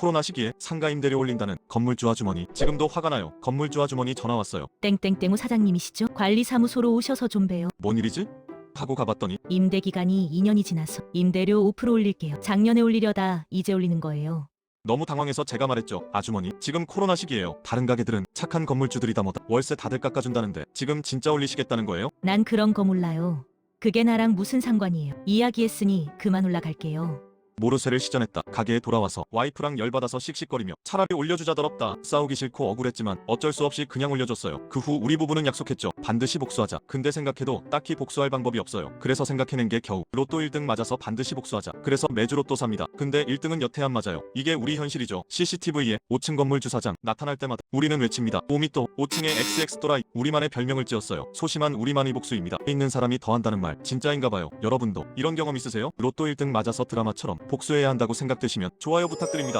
코로나 시기에 상가 임대료 올린다는 건물주 아주머니 지금도 화가 나요. 건물주 아주머니 전화 왔어요. 땡땡땡우 사장님이시죠? 관리사무소로 오셔서 좀 봬요. 뭔 일이지? 하고 가봤더니 임대 기간이 2년이 지나서 임대료 5% 올릴게요. 작년에 올리려다 이제 올리는 거예요. 너무 당황해서 제가 말했죠. 아주머니, 지금 코로나 시기예요. 다른 가게들은 착한 건물주들이다 뭐다. 월세 다들 깎아준다는데 지금 진짜 올리시겠다는 거예요? 난 그런 거 몰라요. 그게 나랑 무슨 상관이에요. 이야기했으니 그만 올라갈게요. 모르쇠를 시전했다. 가게에 돌아와서 와이프랑 열받아서 씩씩거리며 차라리 올려주자 더럽다. 싸우기 싫고 억울했지만 어쩔 수 없이 그냥 올려줬어요. 그 후 우리 부부는 약속했죠. 반드시 복수하자. 근데 생각해도 딱히 복수할 방법이 없어요. 그래서 생각해낸 게 겨우 로또 1등 맞아서 반드시 복수하자. 그래서 매주 로또 삽니다. 근데 1등은 여태 안 맞아요. 이게 우리 현실이죠. CCTV에 5층 건물 주사장 나타날 때마다 우리는 외칩니다. 오미또 5층에 XX 또라이 우리만의 별명을 지었어요. 소심한 우리만의 복수입니다. 있는 사람이 더 한다는 말 진짜인가 봐요. 여러분도 이런 경험 있으세요? 로또 1등 맞아서 드라마처럼 복수해야 한다고 생각되시면 좋아요 부탁드립니다.